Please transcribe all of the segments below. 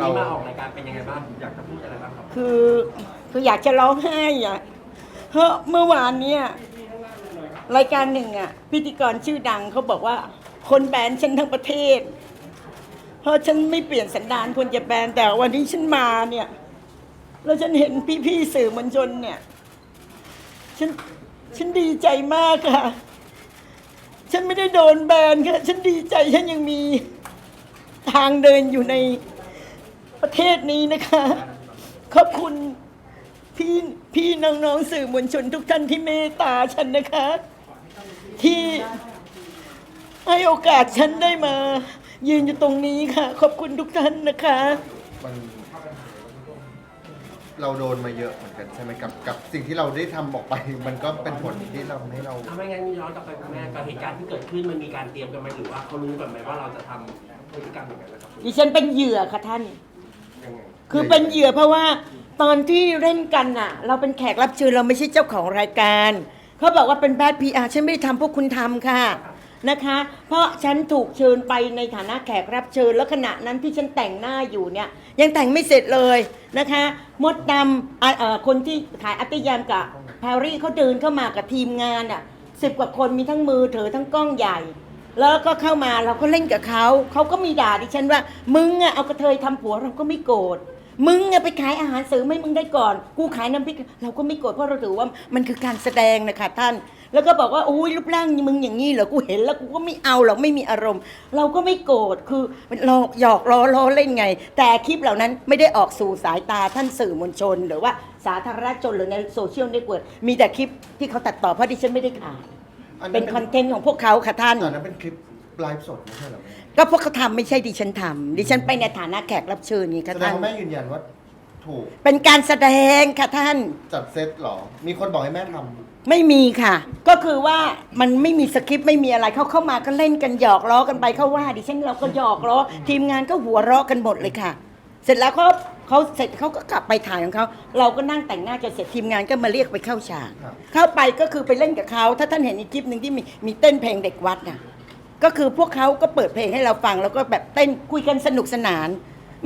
วันนี้มาออกรายการเป็นยังไงบ้างอยากจะพูดอะไรบ้างครับคือคืออยากจะร้องไห้อะเพราะเมื่อวานเนี่ยรายการหนึ่งอะพิธีกรชื่อดังเขาบอกว่า คนแบนฉันทั้งประเทศ เพราะฉันไม่เปลี่ยนสันดานคนจะแบนแต่วันนี้ฉันมาเนี่ย แล้วฉันเห็นพี่ๆสื่อมวลชนเนี่ย ฉันฉันดีใจมากค่ะ ฉันไม่ได้โดนแบนค่ะ ฉันดีใจฉันยังมีทางเดินอยู่ใน ประเทศนี้นะคะ ขอบคุณพี่พี่น้องๆสื่อมวลชนทุกท่านที่เมตตาฉันนะคะ ที่ให้โอกาสฉันได้มา ยืนอยู่ตรงนี้ค่ะ ขอบคุณทุกท่านนะคะ มันเราโดนมาเยอะเหมือนกันใช่ไหมกับกับสิ่งที่เราได้ทำออกไป มันก็เป็นผลที่เราให้เรา ถ้าไม่งั้นย้อนกลับไปคุณแม่กับเหตุการณ์ที่เกิดขึ้นมันมีการเตรียมกันไหมหรือว่าเขารู้กันไหมว่าเราจะทำพฤติกรรมอย่างนั้นนะครับ ดิฉันเป็นเหยื่อค่ะท่านยังไง คือเป็นเหยื่อเพราะว่าตอนที่เล่นกันน่ะ เราเป็นแขกรับเชิญเราไม่ใช่เจ้าของรายการ เขาบอกว่าเป็นแบดพีอาร์ฉันไม่ได้ทำพวกคุณทำค่ะนะคะ เพราะฉันถูกเชิญไปในฐานะแขกรับเชิญแล้วขณะนั้นที่ฉันแต่งหน้าอยู่เนี่ยยังแต่งไม่เสร็จเลยนะคะ มดดำอะเอ่อคนที่ขายอัตยามกับแพรรี่เขาเดินเข้ามากับทีมงานอะสิบกว่าคนมีทั้งมือถือทั้งกล้องใหญ่ แล้วก็เข้ามาเราก็เล่นกับเขาเขาก็มีด่าดิฉันว่ามึงอะเอากระเทยทำผัวเราก็ไม่โกรธ มึงอะไปขายอาหารเสริมให้มึงได้ก่อน กูขายน้ำพริก เราก็ไม่โกรธเพราะเราถือว่ามันคือการแสดงนะคะท่าน แล้วก็บอกว่าโอ้ยรูปร่างมึงอย่างนี้เหรอ กูเห็นแล้วกูก็ไม่เอาหรอกไม่มีอารมณ์ เราก็ไม่โกรธ คือหลอกหยอกล้อล้อเล่นไง แต่คลิปเหล่านั้นไม่ได้ออกสู่สายตาท่านสื่อมวลชน หรือว่าสาธารณชนหรือในโซเชียลเน็ตเวิร์กมีแต่คลิปที่เขาตัดต่อเพราะดิฉันไม่ได้ขายอันเป็นั้นนคอนเทนต์ของพวกเขาค่ะท่านแต่นั้นเป็นคลิปไลฟ์สดไม่ใช่เหรอแม่ ก็พวกเขาทำไม่ใช่ดิฉันทำดิฉันไปในฐานะแขกรับเชิญนี่แสค่ะดงท่านว่าแม่ยืนยันว่าถูกเป็นการแสดงค่ะท่าน จัดเซตเหรอ มีคนบอกให้แม่ทำไม่มีค่ะ ก็คือว่ามันไม่มีสคริปต์ไม่มีอะไรเขาเข้ามาก็เล่นกันหยอกล้อกันไปเขาว่า ดิฉันเราก็หยอกล้อทีมงานก็หัวเราะกันหมดเลยค่ะ เสร็จแล้วเขาเขาเสร็จเขาก็กลับไปถ่ายของเขาเราก็นั่งแต่งหน้าจนเสร็จทีมงานก็มาเรียกไปเข้าฉาก ครับ เข้าไปก็คือไปเล่นกับเขาถ้าท่านเห็นอีกคลิปหนึ่งที่มีมีเต้นเพลงเด็กวัดน่ะ ก็คือพวกเขาก็เปิดเพลงให้เราฟัง แล้วก็แบบเต้นคุยกันสนุกสนาน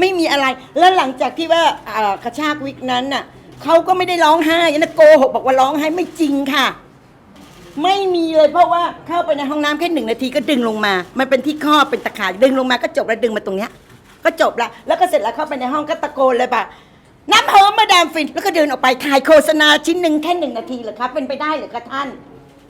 ไม่มีอะไร แล้วหลังจากที่ว่าอ่ากระชากวิกนั้นน่ะเขาก็ไม่ได้ร้องไห้นะโกหกบอกว่าร้องไห้ไม่จริงค่ะ ไม่มีเลยเพราะว่าเข้าไปในห้องน้ำแค่หนึ่งนาทีก็ดึงลงมา มันเป็นที่ข้อเป็นตะข่ายดึงลงมาก็จบแล้วดึงมาตรงเนี้ย ก็จบละแล้วก็เสร็จแล้วเข้าไปในห้องก็ตะโกนเลยป่ะน้ำหอมมาดามฟินแล้วก็เดินออกไปถ่ายโฆษณาชิ้นหนึ่งแค่หนึ่งนาทีเหรอครับเป็นไปได้เหรือคะท่าน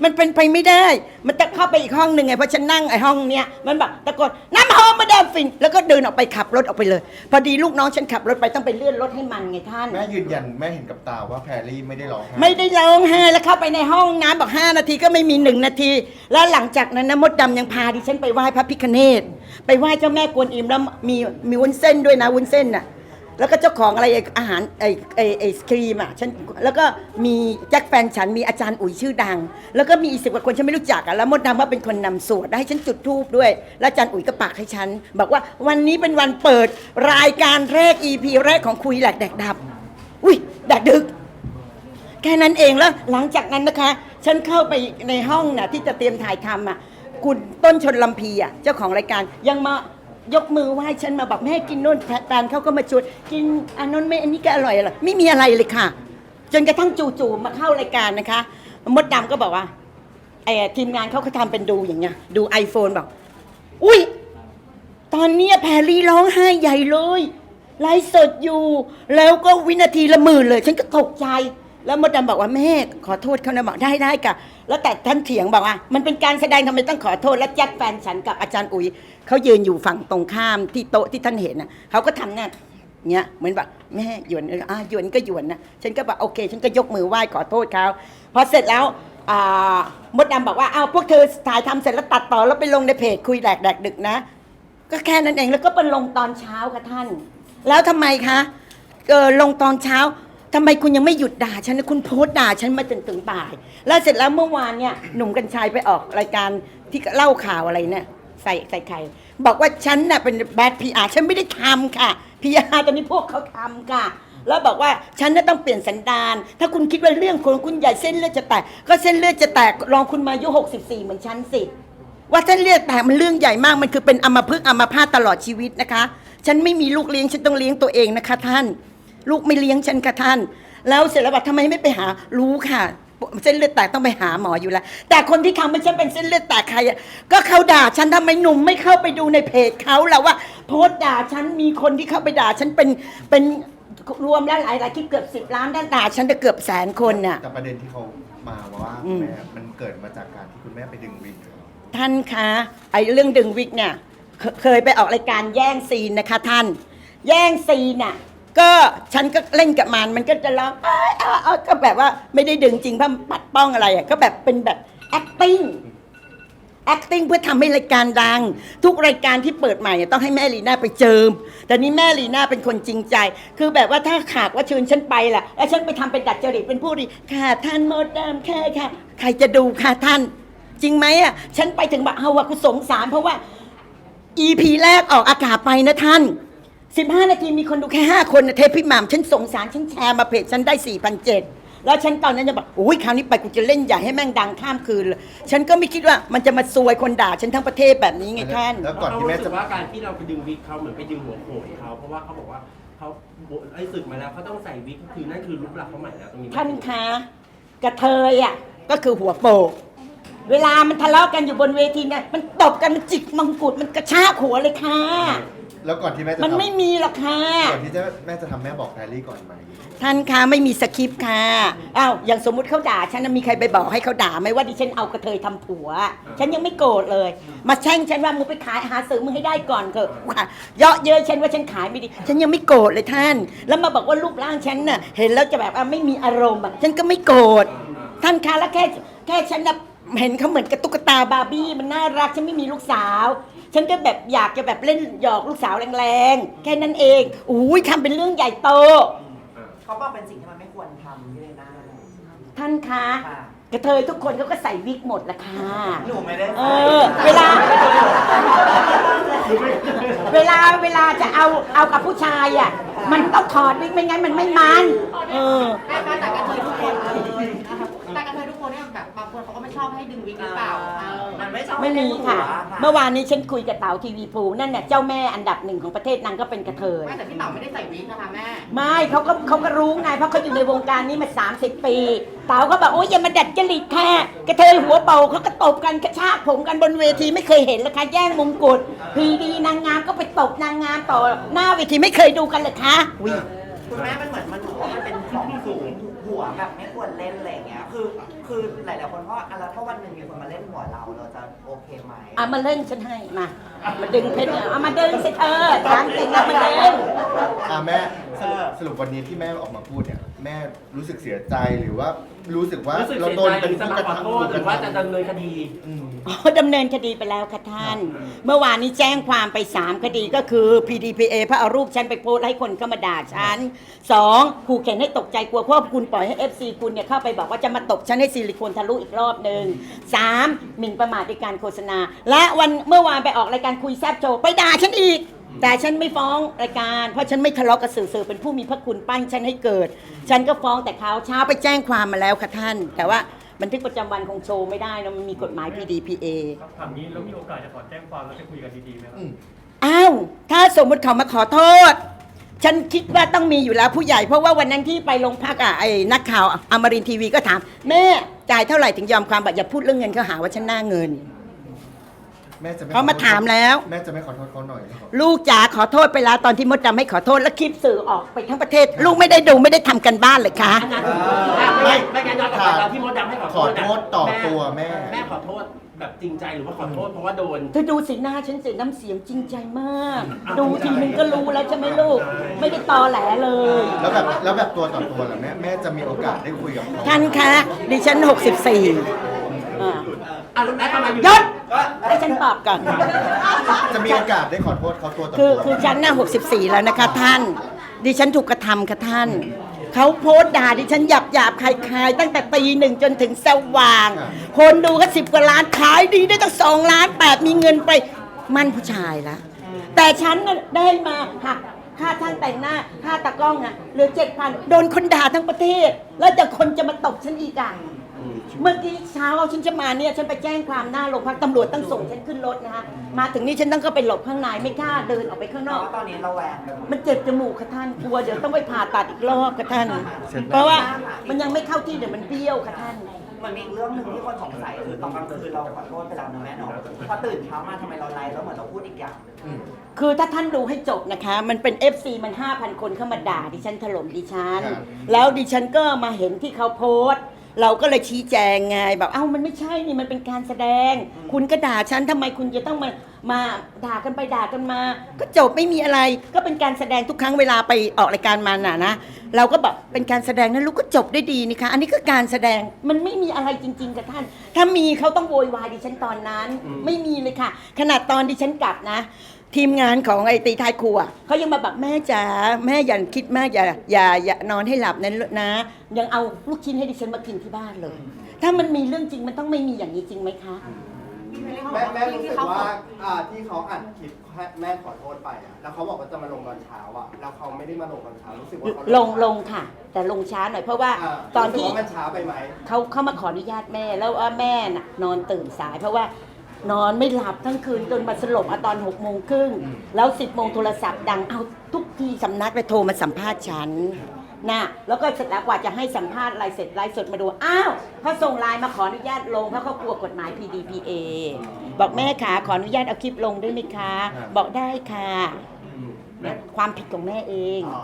มันเป็นไปไม่ได้ มันจะเข้าไปอีกห้องหนึ่งไงเพราะฉันนั่งไอ้ห้องเนี้ยมันแบบตะโกนน้ำหอมมาดามฟิน แล้วก็เดินออกไปขับรถออกไปเลย พอดีลูกน้องฉันขับรถไปต้องไปเลื่อนรถให้มันไงท่าน แม่ยืนยันแม่เห็นกับตาว่าแพรรี่ไม่ได้ร้องไห้ไม่ได้ร้องไห้แล้วเข้าไปในห้องน้ำบอกห้านาทีก็ไม่มีหนึ่งนาที แล้วหลังจากนั้นนะมดดำยังพาดิฉันไปไหว้พระพิคเนตไปไหว้เจ้าแม่กวนอิมแล้วมีมีวุ้นเส้นด้วยนะวุ้นเส้นน่ะ แล้วก็เจ้าของอะไรอาหารไอ้ไอ้ไอ้ครีมอะฉันแล้วก็มีแจ็คแฟนฉันมีอาจารย์อุ๋ยชื่อดัง แล้วก็มีอีกสิบกว่าคนฉันไม่รู้จักอะแล้วมดดำว่าเป็นคนนำสวดให้ฉันจุดธูปด้วย แล้วอาจารย์อุ๋ยก็ปากให้ฉัน บอกว่าวันนี้เป็นวันเปิดรายการแรก EP แรกของคุยแหลกแดกดับ อุ้ยแดกดึกแค่นั้นเองแล้วหลังจากนั้นนะคะ ฉันเข้าไปในห้องน่ะที่จะเตรียมถ่ายทำอะคุณต้นชนลำพีอะเจ้าของรายการยังมา ยกมือไหว้ฉันมาบอกแม่กินโน่นแฟนเขาก็มาชวนกินอันนั้นไม่อันนี้ก็อร่อยอร่อยไม่มีอะไรเลยค่ะ จนกระทั่งจู่ๆมาเข้ารายการนะคะมดดำก็บอกว่าไอ้ทีมงานเขาก็ทำเป็นดูอย่างเงี้ยดู iPhone บอก อุ้ยตอนเนี้ยแพรรี่ร้องไห้ใหญ่เลยไลฟ์สดอยู่ แล้วก็วินาทีละหมื่นเลย ฉันก็ตกใจ แล้วมดดำบอกว่าแม่ขอโทษเขานะบอกได้ได้ค่ะ แล้วแต่ท่านเถียงบอกว่า มันเป็นการแสดงทำไมต้องขอโทษ แล้วแจ็คแฟนฉันกับอาจารย์อุ๋ยเขายืนอยู่ฝั่งตรงข้ามที่โต๊ะที่ท่านเห็นนะเขาก็ทำเนี่ยเนี้ยเหมือนแบบแม่หยวนอออะหยวนก็หยวนนะฉันก็บอกโอเค ฉันก็ยกมือไหว้ขอโทษเขาพอเสร็จแล้วอ่ามดดำบอกว่าเอาวพวกเธอถ่ายทำเสร็จแล้วตัดต่อแล้วไปลงในเพจคุยแดกแดกดึกนะ ก็แค่นั้นเองแล้วก็ไปลงตอนเช้าค่ะท่าน แล้วทำไมคะเออลงตอนเช้า ทำไมคุณยังไม่หยุดด่าฉันนะคุณโพสต์ด่าฉันมาจนถึงบ่าย แล้วเสร็จแล้วเมื่อวานเนี่ยหนุ่มกัญชัยไปออกรายการที่เล่าข่าวอะไรเนี่ยใส่ใส่ไข่บอกว่าฉันน่ะเป็นแบดพีอาร์ฉันไม่ได้ทำค่ะพีอาร์ตอนนี้พวกเขาทำค่ะ แล้วบอกว่าฉันน่ะต้องเปลี่ยนสันดาน ถ้าคุณคิดว่าเรื่องของคุณใหญ่เส้นเลือดจะแตกก็เส้นเลือดจะแตกลองคุณมาอายุ64 เหมือนฉันสิว่าเส้นเลือดแตกมันเรื่องใหญ่มากมันคือเป็นอัมพฤกษ์อัมพาตตลอดชีวิตนะคะ ฉันไม่มีลูกเลี้ยงฉันต้องเลี้ยงตัวเองนะคะท่าน ลูกไม่เลี้ยงฉันค่ะท่าน แล้วเสร็จแล้วบอกทำไมไม่ไปหารู้ค่ะ เส้นเลือดแตกต้องไปหาหมออยู่แล้ว แต่คนที่ทำให้ฉันเป็นเส้นเลือดแตกใครอะก็เขาด่าฉันทำไมหนุ่มไม่เข้าไปดูในเพจเขาแล้วว่า โพสต์ด่าฉันมีคนที่เข้าไปด่าฉันเป็นเป็นรวมแล้วหลายหลายๆที่เกือบสิบล้านด้านด่าฉันจะเกือบแสนคนน่ะ แต่ประเด็นที่เขามาว่าอืม แม่มันเกิดมาจากการที่คุณแม่ไปดึงวิกท่านคะไอ้เรื่องดึงวิกเนี่ยเคเคยไปออกรายการแย่งซีนนะคะท่าน แย่งซีนน่ะ ก็ฉันก็เล่นกับมันมันก็จะร้องอ้ายอ้ายอ้ายก็แบบว่าไม่ได้ดึงจริงเพราะปัดป้องอะไรอะก็แบบเป็นแบบ acting acting เพื่อทำให้รายการดัง ทุกรายการที่เปิดใหม่ต้องให้แม่ลีน่าไปเจิม แต่นี่แม่ลีน่าเป็นคนจริงใจ คือแบบว่าถ้าขากว่าเชิญฉันไปล่ะแล้วฉันไปทำเป็นดัดจริตเป็นผู้ดีค่ะท่านโมดดามแค่ค่ะ ใครจะดูค่ะท่าน จริงไหมอะฉันไปถึงบบเอาวะกูสงสารเพราะว่า EP แรกออกอากาศไปนะท่าน 15 นาทีมีคนดูแค่ 5 คนนะเทปพี่หม่ำฉันสงสารฉันแชร์มาเพจฉันได้4,700 แล้วฉันตอนนั้นจะบอกอุ้ยคราวนี้ไปกูจะเล่นใหญ่ให้แม่งดังข้ามคืนเลยฉันก็ไม่คิดว่ามันจะมาซวยคนด่า ฉันทั้งประเทศแบบนี้ไงท่าน แล้วก่อนเขาที่แม่รู้สึจะกว่าการที่เราไปดึงวิกเขาเหมือนไปดึงหัวโขนเขาเพราะว่าเขาบอกว่าเขาไอ้ศึกมาแล้วเขาต้องใส่วิกก็คือนั่นคือรูปลักษณ์เขาใหม่แล้วตรงนี้ ท่านคะกระเทยอะก็คือหัวโปก เวลามันทะเลาะกันอยู่บนเวทีเนี่ยมันตบกันมันจิกมังกุฎมันกระชากหัวเลยค่ะ แล้วก่อนที่แม่จะมันทำไม่มีหรอกค่ะ ก่อนที่จะแม่จะทำแม่บอกแพรรี่ก่อนไหม ท่านคะไม่มีสคริปต์ค่ะอ้าวอย่างสมมุติเขาด่าฉันนะมีใครไปบอกให้เขาด่าไหมว่าดิฉันเอากระเทยทำผัว ฉันยังไม่โกรธเลย มาแช่งฉันว่ามึงไปขายหาซื้อมึงให้ได้ก่อนเถอะว่าเยาะเย้ยฉันว่าฉันขายไม่ดี ฉันยังไม่โกรธเลยท่าน แล้วมาบอกว่ารูปร่างฉันน่ะเห็นแล้วจะแบบว่าไม่มีอารมณ์อะฉันก็ไม่โกรธท่านคะแล้วแค่แค่ฉันน่ะ เห็นเขาเหมือนกับตุ๊กตาบาร์บี้มันน่ารักฉันไม่มีลูกสาว ฉันก็แบบอยากจะแบบเล่นหยอกลูกสาวแรงๆ แค่นั้นเองอุ้ยทำเป็นเรื่องใหญ่โต เขาบอกเป็นสิ่งที่มันไม่ควรทำที่เลยนะท่านคะค่ะ กระเทยทุกคนเขาก็ใส่วิกหมดละค่ะหนูไม่ได้เออ เวลา เวลาเวลาจะเอาเอากับผู้ชายอะมันต้องถอดวิกไม่งั้นมันไม่มันเออแม่คะแต่กระเทยทุกคนเลยนะคะ แต่กระเทยทุกคนเนี่ยแบบบางคนเขาก็ไม่ชอบให้ดึงวิกหรือเปล่าเออมันไม่ชอบไม่มีค่ะให้เมื่อวานนี้ฉันคุยกับเต๋าทีวีภูนั่นเนี่ยเจ้าแม่อันดับหนึ่งของประเทศนางก็เป็นกระเทย ไม่แต่พี่เต๋าไม่ได้ใส่วิกนะคะแม่ ไม่เขาก็เขาก็รู้ไงเพราะเขาอยู่ในวงการนี้มา 30 ปี เต๋าก็บอกโอ้ยอย่ามาดัดจริตค่ะกระเทยหัวเป่าเขาก็ตบกันกระชากผมกันบนเวทีไม่เคยเห็นเลยค่ะแย่งมงกุฎพีดีนางงามก็ไปตบนางงามต่อหน้าเวทีไม่เคยดูกันเลยคะอุ๊ยคุณแม่มันเหมือนมันบอกว่ามันเป็นของสูงหัวแบบไม่ควรเล่นอะไรอย่างเงี้ย คือคือหลายๆคนก็อะแล้วถ้าวันหนึ่งมีคนมาเล่นหัวเราเราจะโอเคไหมเอามาเล่นฉันให้มามาดึงเพชรเอามาดึงสิเธอทางจริงเอามาดึงอะแม่สรุปสรุปวันนี้ที่แม่ออกมาพูดเนี่ย แม่รู้สึกเสียใจหรือว่า รู้สึกว่ารู้สึกเราเสียโดนใจหเป็นรือจะผู้มากระขอทำโทษหรือว่าจะดำเนินคดี อืม อ๋อดำเนินคดีไปแล้วค่ะท่าน เมื่อวานนี้แจ้งความไป 3 คดีก็คือ PDPA เพราะเอารูปฉันไปโพสต์ให้คนเข้ามาด่าฉันสองขู่เข็นให้ตกใจกลัวเพราะว่าคุณปล่อยให้ FC คุณเนี่ยเข้าไปบอกว่าจะมาตบฉันให้ซิลิโคนทะลุอีกรอบหนึ่งสามหมิ่นประมาทในการโฆษณา และวันเมื่อวานไปออกรายการคุยแซบโชว์ไปด่าฉันอีก แต่ฉันไม่ฟ้องรายการ เพราะฉันไม่ทะเลาะกับสื่อสื่อเป็นผู้มีพระคุณปั้นฉันให้เกิด ฉันก็ฟ้องแต่เขาเช้าไปแจ้งความมาแล้วค่ะท่าน แต่ว่าบันทึกประจำวันคงโชว์ไม่ได้นะมันมีกฎหมาย PDPA ครับถามนี้แล้วมีโอกาสจะถอนแจ้งความแล้วจะคุยกันดีๆไหมครับอืมอ้าว ถ้าสมมติเขามาขอโทษ ฉันคิดว่าต้องมีอยู่แล้วผู้ใหญ่ เพราะว่าวันนั้นที่ไปโรงพักอะไอ้นักข่าวอมรินทร์ทีวีก็ถาม แม่จ่ายเท่าไหร่ถึงยอมความแบบอย่าพูดเรื่องเงินเขาหาว่าฉันหน้าเงิน แม่จะไม่เขามาถามแล้ว แม่จะไม่ขอโทษเขาหน่อยเหรอลูกจ๋าขอโทษไปแล้วตอนที่มดดำให้ขอโทษแล้วคลิปสื่อออกไปทั้งประเทศ ลูกไม่ได้ดูไม่ได้ทำกันบ้านเลยคะอันนั้นไม่ไม่งั้นย้อนกลับไปตอนที่มดดำให้ขอขอโทษโทษต่อตัวแม่ แม่ขอโทษแบบจริงใจหรือว่าขอโทษเพราะว่าโดน เธอดูสีหน้าฉันสิน้ำเสียงจริงใจมาก ดูทีนึงก็รู้แล้วใช่ไหมลูก ไม่ได้ตอแหลเลย แล้วแบบแล้วแบบตัวต่อตัวล่ะแม่แม่จะมีโอกาสได้คุยกับเขาท่านคะดิฉัน 64อ่า อะแล้วทำไมอยู่ยศให้ฉันตอบก่อน จะมีโอกาสได้ขอโทษเขาตัวต่อคือตัวคือฉันน่ะ64 แล้วนะคะท่าน ดิฉันถูกกระทำค่ะท่าน เขาโพสต์ด่าดิฉันหยาบหยาบๆคลายๆ ตั้งแต่ตีหนึ่งจนถึงสว่าง คนดูก็สิบกว่าล้านขายดีได้ตั้งสองล้านแปดมีเงินไป มั่นผู้ชายละ แต่ฉันน่ะได้มาหักค่าช่างแต่งหน้าค่าตากล้องอะเหลือเจ็ดพันโดนคนด่าทั้งประเทศ แล้วจะคนจะมาตบฉันอีกอะอืม เมื่อกี้เช้าฉันจะมาเนี่ยฉันไปแจ้งความหน้าโรงพักตำรวจต้องส่งฉันขึ้นรถนะคะมาถึงนี่ฉันต้องก็ไปหลบข้างในไม่กล้าเดินออกไปข้างนแต่อกว่าตอนนี้เราแวงกันหมดมันเจ็บจมูกค่ะท่านกลัวเดี๋ยวต้องไปผ่าตัดอีกรอบค่ะท่านเช่นเพราะว่ามันยังไม่เข้าที่เดี๋ยวมันเบี้ยวค่ะท่านมันมีอีกเรื่องหนึ่งที่คนสงสัยคือตอนกลางคืนเราขอโทษไปแล้วนะแม่เนาะพอตื่นเช้ามาทำไมเราไลฟ์แล้วเหมือนเราพูดอีกอย่างหนึ่งอืมคือถ้าท่านดูให้จบนะคะ มันเป็น FC มัน 5,000 คนเข้ามาด่าดิฉันถล่มดิฉันครับแล้วดิฉันก็มาเห็นที่เขาโพสต์ เราก็เลยชี้แจงไงแบบเอ้ามันไม่ใช่นี่มันเป็นการแสดง คุณก็ด่าฉันทำไมคุณจะต้องมามาด่ากันไปด่ากันมา ก็จบไม่มีอะไรก็เป็นการแสดงทุกครั้งเวลาไปออกรายการมาน่ะนะเราก็แบบเป็นการแสดงนั้นลูกก็จบได้ดีนี่คะ อันนี้ก็การแสดงมันไม่มีอะไรจริง ๆกับท่าน ถ้ามีเขาต้องโวยวายดิฉันตอนนั้น ไม่มีเลยค่ะ ขนาดตอนดิฉันกลับนะ ทีมงานของไอตีท้ายครัวเขายังมาบอกแม่จ๋าแม่อย่าคิดมากอย่าอย่าอย่านอนให้หลับนั้นนะ ยังเอาลูกชิ้นให้ดิฉันมากินที่บ้านเลย ถ้ามันมีเรื่องจริงมันต้องไม่มีอย่างนี้จริงไหมคะ แม่แม่รู้สึกว่าอ่าที่เขาอัดคลิปให้แม่ขอโทษไปอะแล้วเขาบอกว่าจะมาลงตอนเช้าอะแล้วเขาไม่ได้มาลงตอนเช้ารู้สึกว่าเขาลงลงค่ะ แต่ลงช้าหน่อยเพราะว่าาตอนที่รู้สึกว่ามันช้าไปไหม เขาเขามาขออนุญาตแม่แล้วว่าแม่น่ะนอนตื่นสายเพราะว่า นอนไม่หลับทั้งคืนจนมาสลบเอาตอนหกโมงครึ่งแล้วสิบโมงโทรศัพท์ดังเอาทุกทีสำนักเลยโทรมาสัมภาษณ์ฉันนะแล้วก็เสร็จแล้วกว่าจะให้สัมภาษณ์อะไรเสร็จไลฟ์สดมาดู อ้าวเขาส่งไลน์มาขออนุญาตลงเพราะเขากลัวกฎหมาย PDPA บอกแม่ขาขออนุญาตเอาคลิปลงได้ไหมคะ บอกได้ค่ะอืมแม่ความผิดของแม่เองอ๋อ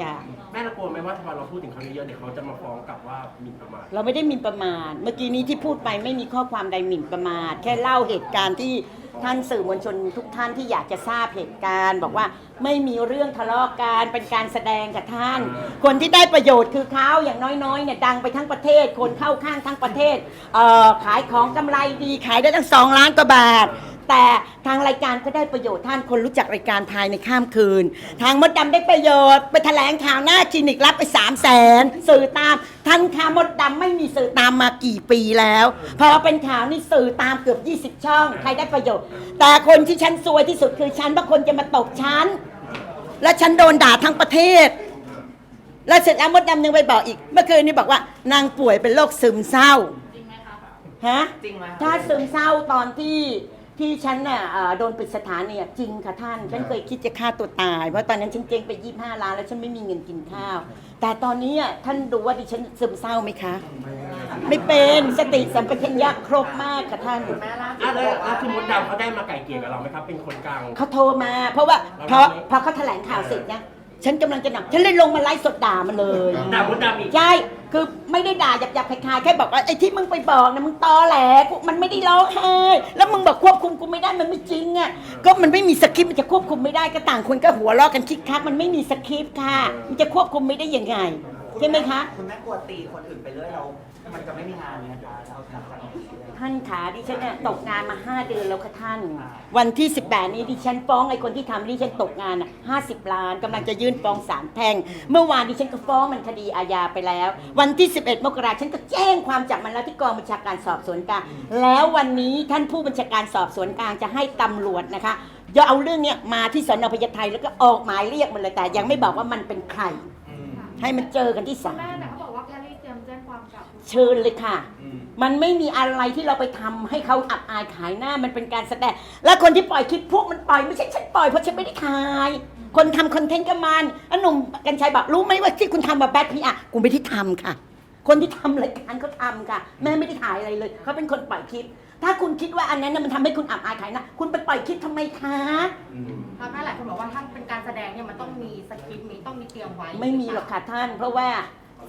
จ้ะ แม่เรากลัวไหมว่าถ้าเราพูดถึงเขาเยอะๆเดี๋ยวเขาจะมาฟ้องกลับว่าหมิ่นประมาทเราไม่ได้หมิ่นประมาท เมื่อกี้นี้ที่พูดไปไม่มีข้อความใดหมิ่นประมาท แค่เล่าเหตุการณ์ที่ท่านสื่อมวลชนทุกท่านที่อยากจะทราบเหตุการณ์ บอกว่าไม่มีเรื่องทะเลาะกันเป็นการแสดงกับท่าน คนที่ได้ประโยชน์คือเขาอย่างน้อยๆเนี่ยดังไปทั้งประเทศ คนเข้าข้างทั้งประเทศเอ่อขายของกำไรดีขายได้ตั้งสองล้านกว่าบาท แต่ทางรายการก็ได้ประโยชน์ท่านคนรู้จักรายการภายในข้ามคืน ทางมดดำได้ประโยชน์ไปแถลงข่าวหน้าคลินิกรับไป3 0 0แสนสื่อตามท่านข่าวมดดำไม่มีสื่อตามมากี่ปีแล้วพอเป็นข่าวนี่สื่อตามเกือบ 20 ช่อง ใครได้ประโยชน์ แต่คนที่ฉันซวยที่สุดคือฉันเพราะคนจะมาตบฉันและฉันโดนด่าทั้งประเทศ แล้วเสร็จแล้วมดดำยังไปบอกอีก เมื่อคืนนี้บอกว่านางป่วยเป็นโรคซึมเศร้า ฮะจริงไหม ถ้าซึมเศร้าตอนที่ ที่ฉันน่ะเอ่อโดนปิดสถานเนี่ยจริงค่ะท่าน ฉันเคยคิดจะฆ่าตัวตาย เพราะตอนนั้นฉันเจ๊งไป 25 ล้านแล้วฉันไม่มีเงินกินข้าว แต่ตอนนี้อะท่านดูว่าดิฉันซึมเศร้าไหมคะ ไม่เป็นสติสัมปชัญญะครบมากค่ะท่านแม่ล่าสุอะดแล้วบอกแล้ว่าวคุณมดดำเขาได้มาไก่เกลี่ยกับเราไหมครับ เป็นคนกลาง เขาโทรมา เพราะว่าพอพอเขาแถลงข่าวเสร็จเนี่ย ฉันกำลังจะหนับฉันเลยลงมาไลฟ์สดด่ามันเลยด่ามดดำอีก ใช่คือไม่ได้ด่าหยาบๆคล้ายๆแค่บอกว่าไอ้ที่มึงไปบอกนะมึงตอแหลกูมันไม่ได้ร้องไห้แล้วมึงบอกควบคุมกูไม่ได้มันไม่จริงอะก็มันไม่มีสคริปต์มันจะควบคุมไม่ได้ก็ต่างคนก็หัวเราะกันคิกคักมันไม่มีสคริปต์ค่ะ มันจะควบคุมไม่ได้ยังไงใช่ไหมคะ คุณแม่กลัวตีคนอื่นไปเรื่อยเรา มันจะไม่มีงานไหมคะเราทำกันอย่างนี้เลย ท่านขาดิฉันเนี่ยตกงานมา 5 เดือนแล้วค่ะท่าน วันที่ 18 นี้ดิฉันฟ้องไอ้คนที่ทำดิฉันตกงานอะ50 ล้านกำลังจะยื่นฟ้องศาลแพ่ง เมื่อวานดิฉันก็ฟ้องมันคดีอาญาไปแล้ว วันที่ 11 มกราฉันก็แจ้งความจับมันแล้วที่กองบัญชาการสอบสวนกลางแล้ววันนี้ท่านผู้บัญชาการสอบสวนกลางจะให้ตำรวจนะคะจะเอาเรื่องเนี้ยมาที่สนพญาไทแล้วก็ออกหมายเรียกมันเลยแต่ยังไม่บอกว่ามันเป็นใคร ให้มันเจอกันที่ศาล เชิญเลยค่ะมันไม่มีอะไรที่เราไปทำให้เขาอับอายขายหน้ามันเป็นการแสดง และคนที่ปล่อยคลิปพวกมันปล่อยไม่ใช่ฉันปล่อยเพราะฉันไม่ได้ขาย คนทำคอนเทนต์ก็มันอันหนุ่มกัญชัยบอกรู้ไหมว่าที่คุณทำมาแบทพีอะกูไม่ได้ทำค่ะ คนที่ทำรายการเขาทำค่ะ แม่ไม่ได้ถ่ายอะไรเลยเขาเป็นคนปล่อยคลิป ถ้าคุณคิดว่าอันนั้นน่ะมันทำให้คุณอับอายขายหน้าคุณไปปล่อยคลิปทำไมคะเพราะแม่หลายคนบอกว่าถ้าเป็นการแสดงเนี่ยมันต้องมีสคริปต์มีต้องมีเตรียมไว้ไม่มีหรอกค่ะท่าน เพราะว่า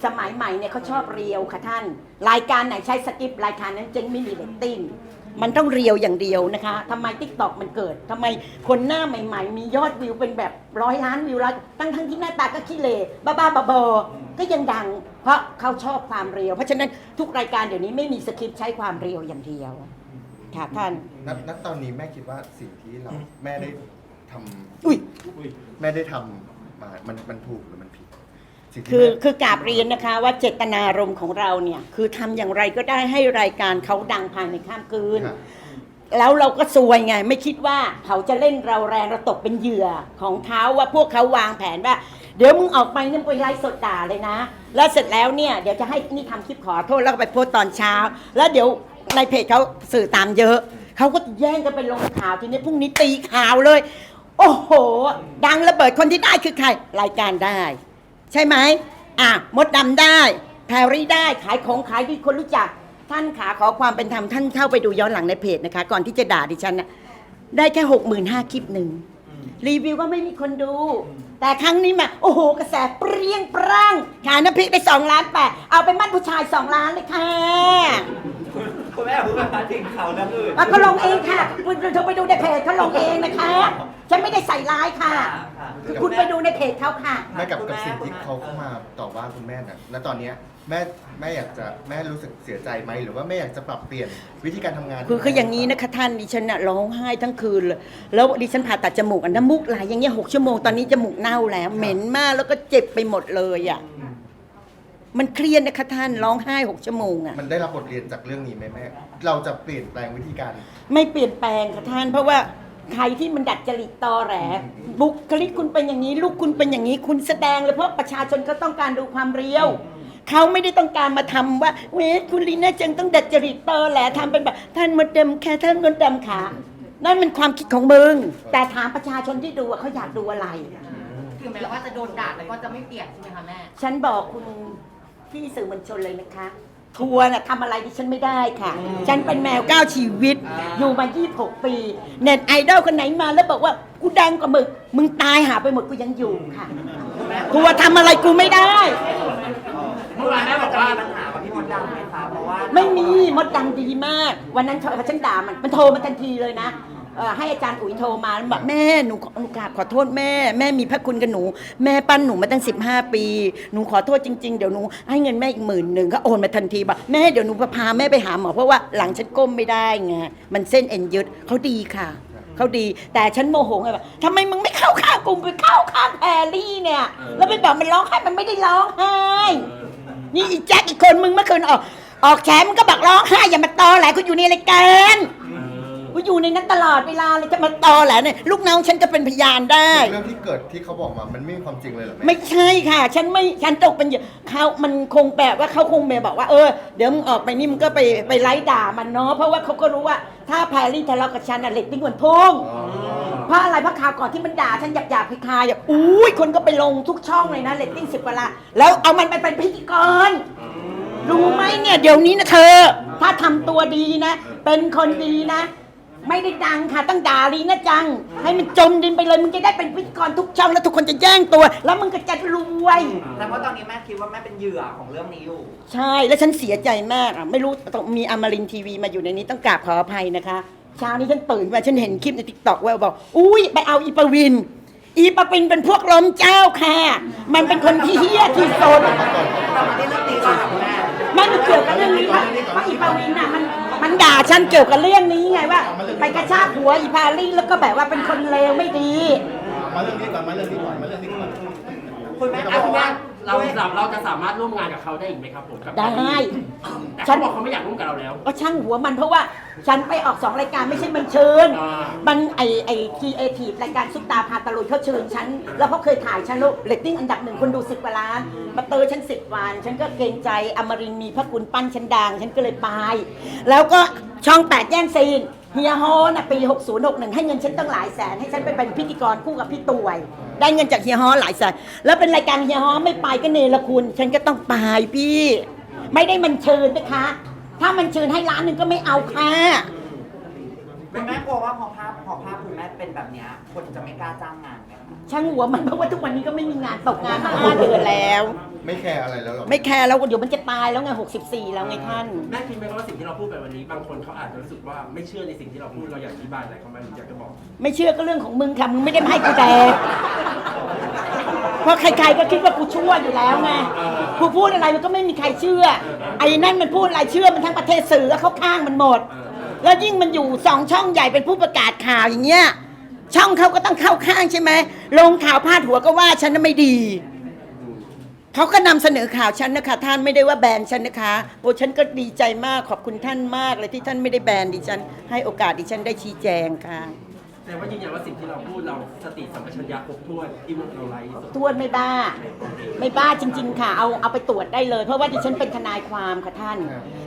สมัยใหม่เนี่ยเขาชอบเรียวค่ะท่าน รายการไหนใช้สกิปต์รายการนั้นจึงไม่มีเรตติ้งมันต้องเรียวอย่างเดียวนะคะทำไมทิกตอกมันเกิดทำไมคนหน้าใหม่ ๆ มียอดวิวเป็นแบบร้อยล้านวิวแล้วตั้งทั้งที่หน้าตาก็ขี้เหร่บ้าๆบอๆก็ยังดัง เพราะเขาชอบความเรียว เพราะฉะนั้นทุกรายการเดี๋ยวนี้ไม่มีสคริปต์ใช้ความเรียวอย่างเดียวค่ะท่าน ณณตอนนี้แม่คิดว่าสิ่งที่เราแม่ได้ทำอุ้ย แม่ได้ทำมามันมันถูกหรือมันผิด สิ่งที่คือแม่ คือกราบเรียนนะคะว่าเจตนารมณ์ของเราเนี่ยคือทำอย่างไรก็ได้ให้รายการเขาดังภายในข้ามคืน ครับแล้วเราก็ซวยไง ไม่คิดว่าเขาจะเล่นเราแรงเราตกเป็นเหยื่อของเขาว่าพวกเขาวางแผนว่า เดี๋ยวมึงออกไปเนี่ยมึงไปไลฟ์สดด่าเลยนะ แล้วเสร็จแล้วเนี่ยเดี๋ยวจะให้นี่ทำคลิปขอโทษแล้วก็ไปโพสต์ตอนเช้า แล้วเดี๋ยวในเพจเขาสื่อตามเยอะ เขาก็แย่งกันไปลงข่าวทีนี้พรุ่งนี้ตีข่าวเลย โอ้โห ดังระเบิดคนที่ได้คือใครรายการได้ ใช่ไหมอะมดดำได้แพรรี่ได้ขายของขายดีคนรู้จัก ท่านขาขอความเป็นธรรมท่านเข้าไปดูย้อนหลังในเพจนะคะ ก่อนที่จะด่าดิฉันนะได้แค่หกหมื่นห้าคลิปหนึ่งรีวิวก็ไม่มีคนดู แต่ครั้งนี้มา โอ้โห กระแสเปรี้ยงปร้างขายน้ำพริกไปสองล้านแปดเอาไปมั่นผู้ชายสองล้านเลยค่ะ คุณแม่พูดมาถึงเขาเรื่องอื่นอะเขาลงเองค่ะคุณเธอไปดูในเพจเขาลงเองนะคะ ฉันไม่ได้ใส่ร้ายค่ะคือคุณไปดูในเพจเขาค่ะ แม่กับกับสิ่งที่เขาเข้ามาต่อว่าคุณแม่น่ะแล้วตอนเนี้ยแม่แม่อยากจะแม่รู้สึกเสียใจไหมหรือว่าแม่อยากจะปรับเปลี่ยนวิธีการทำงานคือคืออย่างนี้นะคะท่านดิฉันน่ะร้องไห้ทั้งคืนเลยแล้วดิฉันผ่าตัดจมูกอันน้ำมูกไหลอย่างเงี้ยหกชั่วโมงตอนนี้จมูกเน่าแล้วเหม็นมากแล้วก็เจ็บไปหมดเลยอะ มันเครียดนะคะท่านร้องไห้หกชั่วโมงอะมันได้รับบทเรียนจากเรื่องนี้ไหมแม่ เราจะเปลี่ยนแปลงวิธีการ ไม่เปลี่ยนแปลงค่ะท่าน เพราะว่าใครที่มันดัดจริตตอแหลบุคลิกคุณเป็นอย่างนี้ ลูกคุณเป็นอย่างนี้ คุณแสดงเลยเพราะประชาชนก็ต้องการดูความเรียว เขาไม่ได้ต้องการมาทำว่าเวทคุณลีน่าจังต้องดัดจริตตอแหลทำเป็นแบบท่านมดดำแค่ท่านมดดำขานั่นมันความคิดของมึง แต่ถามประชาชนที่ดูว่าเขาอยากดูอะไร ถึงแม้ว่าจะโดนด่าแต่ก็จะไม่เปลี่ยนใช่ไหมคะแม่ ฉันบอกคุณ พี่สื่อมวลชนเลยนะคะ ทัวร์น่ะทำอะไรที่ฉันไม่ได้ค่ะ ฉันเป็นแมวเก้าชีวิต อยู่มา 26 ปี เน็ตไอดอลคนไหนมาแล้วบอกว่ากูดังกว่ามึงมึงตายหาไปหมดกูยังอยู่ค่ะทัวร์ทำอะไรกูไม่ได้ เมื่อวานแม่บอกว่าจะมีปัญหากับพี่มดดำไหมคะเพราะว่า ไม่มีมดดังดีมาก วันนั้นฉันด่ามัน มันโทรมาทันทีเลยนะ เอ่อให้อาจารย์อุ๋ยโทรมาแล้วบอกแม่หนูขอหนูกราบขอโทษแม่แม่มีพระคุณกับหนู แม่ปั้นหนูมาตั้ง 15 ปี หนูขอโทษจริง ๆ เดี๋ยวหนูให้เงินแม่อีกหมื่นหนึ่งก็โอนมาทันทีบอกแม่เดี๋ยวหนูพาแม่ไปหาหมอเพราะว่าหลังฉันก้มไม่ได้ไงมันเส้นเอ็นยึดเขาดีค่ะเขาดีแต่ฉันโมโหไงแบบทำไมมึงไม่เข้าข้างกูไปเข้าข้างแพรรี่เนี่ย แล้วไปบอกมันร้องไห้มันไม่ได้ร้องไห้ นี่อีแจ็คอีกคนมึงเมื่อคืนออก ออกแฉมึงก็บอกร้องไห้อย่ามาตอแหลกูอยู่ในรายการ กูอยู่ในนั้นตลอดเวลาเลยจะมาตอแหลเนี่ยลูกน้องฉันก็เป็นพยานได้ เรื่องที่เกิดที่เขาบอกมามันไม่มีความจริงเลยเหรอแม่ไม่ใช่ค่ะ ฉันไม่ฉันตกเป็นเหยื่อเขามันคงแบบว่าเขาคงแบบบอกว่าเออเดี๋ยวมึงออกไปนี่มึงก็ไปไปไล่ด่ามันเนาะเพราะว่าเขาก็รู้ว่าถ้าแพรรี่ทะเลาะกับฉันอะเหล็กติ้งเหมือนพุ่งอ๋อเพราะอะไรเพราะข่าวก่อนที่มันด่าฉันหยาบหยาบๆคลายๆอะอุ้ยคนก็ไปลงทุกช่องเลยนะเรตติ้งสิบกว่าล้านแล้วเอามันไปเป็นพิธีกร รู้ไหมเนี่ยเดี๋ยวนี้นะเธอ ถ้าทำตัวดีนะ เป็นคนดีนะ ไม่ได้ดังค่ะต้องด่าลีนะจัง ให้มันจมดินไปเลยมึงจะได้เป็นพิธีกรทุกช่องแล้วทุกคนจะแย่งตัว แล้วมึงก็จะรวย แต่ว่าตอนนี้แม่คิดว่าแม่เป็นเหยื่อของเรื่องนี้อยู่ ใช่แล้วฉันเสียใจมากอะไม่รู้ต้องมีอมรินทร์ทีวีมาอยู่ในนี้ต้องกราบขออภัยนะคะเช้านี้ฉันตื่นมาฉันเห็นคลิปในทิกตอกว่าบอกอุ้ยไปเอาอีปวิน อีปวินเป็นพวกล้มเจ้าค่ะ มันเป็นคนที่เฮี้ยที่สุดเรามาที่เรื่องนี้ก่อนค่ะคุณแม่ ไม่มันเกี่ยวกับเรื่องนี้ค่ะเพราะอีปวินอะมัน มันด่าฉันเกี่ยวกับเรื่องนี้ไงว่า ไปกระชากหัวอีพาลี่แล้วก็แบบว่าเป็นคนเลวไม่ดี มาเรื่องนี้ก่อนมาเรื่องนี้ก่อนมาเรื่องนี้ก่อนคุณแม่อะบคุอกณแม่ว่า เราเราเราจะสามารถร่วมงานกับเขาได้อีกไหมครับผมกับได้ แต่เขาบอกเขาไม่อยากร่วมกับเราแล้ว ก็ช่างหัวมันเพราะว่าฉันไปออกสองรายการไม่ใช่มันเชิญ อ่ามันไอไอทีเอทีรายการซุปตาพาตะลุยเขาเชิญฉัน แล้วเขาเคยถ่ายฉันแล้วเรตติ้งอันดับหนึ่งคนดูสิบกว่าล้าน มาเตอฉันสิบวัน ฉันก็เกรงใจอมรินทร์มีพระคุณปั้นฉันดัง ฉันก็เลยไป แล้วก็ช่องแปดแย่งซีน เฮียฮอน่ะปี 6061 ให้เงินฉันตั้งหลายแสน ให้ฉันไปเป็นพิธีกรคู่กับพี่ตวย ได้เงินจากเฮียฮอหลายแสน แล้วเป็นรายการเฮียฮอไม่ไปก็เนรคุณ ฉันก็ต้องไปพี่ ไม่ได้มันเชิญนะคะ ถ้ามันเชิญให้ล้านหนึ่งก็ไม่เอาค่ะ คุณแม่กลัวว่าพอภาพพอภาพคุณแม่เป็นแบบเนี้ยคนจะไม่กล้าจ้างงานไหมคะ ช่างหัวมันเพราะว่าทุกวันนี้ก็ไม่มีงานตกงานมาห้าเดือนแล้ว ไม่แคร์อะไรแล้วหรอไม่แคร์แล้วเดี๋ยวมันจะตายแล้วไง 64 แล้วไงท่าน แม่คิดไหมครับว่าสิ่งที่เราพูดไปวันนี้ บางคนเขาอาจจะรู้สึกว่าไม่เชื่อในสิ่งที่เราพูดเราอยากอธิบายอะไรเขาไหมหรืออยากจะบอก ไม่เชื่อก็เรื่องของมึงค่ะ มึงไม่ได้มาให้กูแดกเพราะใครๆก็คิดว่ากูชั่วอยู่แล้วไง กูพูดอะไรมันก็ไม่มีใครเชื่อ ไอ้นั่นมันพูดอะไรเชื่อมันทั้งประเทศสื่อแล้วเขาข้างมันหมด แล้วยิ่งมันอยู่สองช่องใหญ่เป็นผู้ประกาศข่าวอย่างเงี้ย ช่องเขาก็ต้องเข้าข้างใช่ไหมลงข่าวพาดหัวก็ว่าฉันน่ะไม่ดี เขาก็นำเสนอข่าวฉันนะคะ ท่านไม่ได้ว่าแบนฉันนะคะโอ้ฉันก็ดีใจมากขอบคุณท่านมากเลยที่ท่านไม่ได้แบนดิฉัน ให้โอกาสดิฉันได้ชี้แจงค่ะ แต่ว่ายืนยันว่าสิ่งที่เราพูดเราสติสัมปชัญญะครบถ้วนที่เราไลฟ์สดทวนไม่บ้า ไม่บ้าจริง ๆ ค่ะ เอาเอาไปตรวจได้เลย เพราะว่าดิฉันเป็นทนายความค่ะท่าน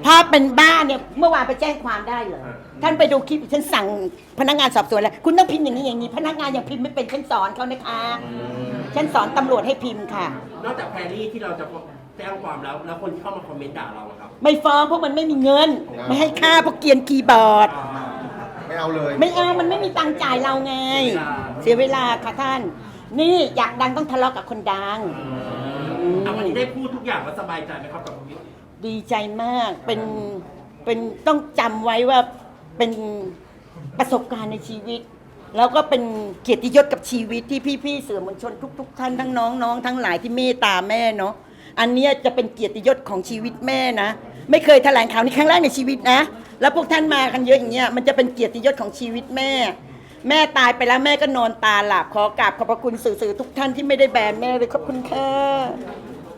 ถ้าเป็นบ้าเนี่ยเมื่อวานไปแจ้งความได้เลยท่านไปดูคลิปฉันสั่งพนักงานสอบสวนแล้วคุณต้องพิมพ์อย่างนี้อย่างนี้ พนักงานยังพิมพ์ไม่เป็นฉันสอนเขานะคะ ฉันสอนตำรวจให้พิมพ์ค่ะ นอกจากแพรรี่ที่เราจะแจ้งความแล้ว แล้วคนที่เข้ามาคอมเมนต์ด่าเราอะครับไม่ฟ้องเพราะมันไม่มีเงิน ไม่ให้ค่าเพราะเกรียนคีย์บอร์ด ไม่เอาเลย ไม่เอามันไม่มีตังค์จ่ายเราไง เสียเวลาค่ะท่าน นี่อยากดังต้องทะเลาะกับคนดัง อะวันนี้ได้พูดทุกอย่างว่าสบายใจไหมครับกับวิกดีใจมากเป็นเป็นต้องจำไว้ว่าเป็นประสบการณ์ในชีวิต แล้วก็เป็นเกียรติยศกับชีวิตที่พี่ๆสื่อมวลชนทุก ๆ ท่านทั้งน้องน้องทั้งหลายที่เมตตาแม่เนาะอันเนี้ยจะเป็นเกียรติยศของชีวิตแม่นะ ไม่เคยแถลงข่าวนี้ครั้งแรกในชีวิตนะ แล้วพวกท่านมากันเยอะอย่างเงี้ยมันจะเป็นเกียรติยศของชีวิตแม่ แม่ตายไปแล้วแม่ก็นอนตาหลับขอกราบขอบพระคุณสื่อๆทุกท่านที่ไม่ได้แบนแม่เลยขอบคุณค่ะ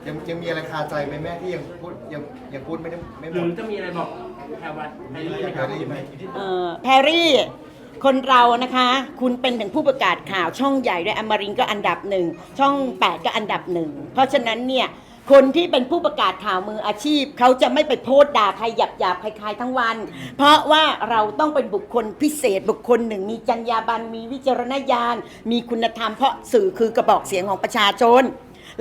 ยังยังมีอะไรคาใจไหมแม่ที่ยังพูดยังยังพูดไม่ได้ไม่หหมรือดจะมีอะไรบอกแพรวัตแพรรี่ไหมครับได้ยินไหมเอ่อแพรรี่ คนเรานะคะ คุณเป็นถึงผู้ประกาศข่าวช่องใหญ่ด้วยอมรินทร์ก็อันดับหนึ่งช่อง 8 ก็อันดับหนึ่งเพราะฉะนั้นเนี่ยคนที่เป็นผู้ประกาศข่าวมืออาชีพ เขาจะไม่ไปโพสต์ด่าใครหยาบหยาบๆใครๆทั้งวัน เพราะว่าเราต้องเป็นบุคคลพิเศษบุคคลหนึ่ง มีจรรยาบรรณมีวิจารณญาณ มีคุณธรรมเพราะสื่อคือกระบอกเสียงของประชาชน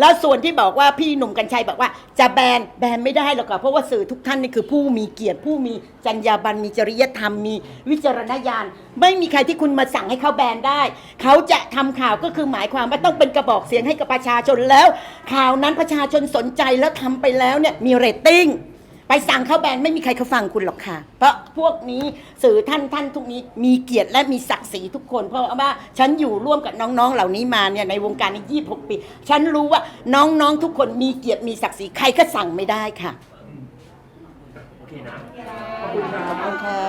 แล้วส่วนที่บอกว่าพี่หนุ่มกัญชัยบอกว่า จะแบนแบนไม่ได้หรอกค่ะเพราะว่าสื่อทุกท่านนี่คือผู้มีเกียรติผู้มีจรรยาบรรณมีจริยธรรมมีวิจารณญาณ ไม่มีใครที่คุณมาสั่งให้เขาแบนได้ เขาจะทำข่าวก็คือหมายความว่าต้องเป็นกระบอกเสียงให้กับประชาชนแล้ว ข่าวนั้นประชาชนสนใจแล้วทำไปแล้วเนี่ยมีเรตติ้ง ไปสั่งเขาแบนไม่มีใครเขาฟังคุณหรอกค่ะ เพราะพวกนี้สื่อท่านท่านทุกนี้มีเกียรติและมีศักดิ์ศรีทุกคน เพราะว่าฉันอยู่ร่วมกับน้องๆ เหล่านี้มาเนี่ยในวงการนี้26 ปี ฉันรู้ว่าน้องๆทุกคนมีเกียรติมีศักดิ์ศรีใครก็สั่งไม่ได้ค่ะ โอเคนะ ขอบคุณครับขอบคุณค่ะ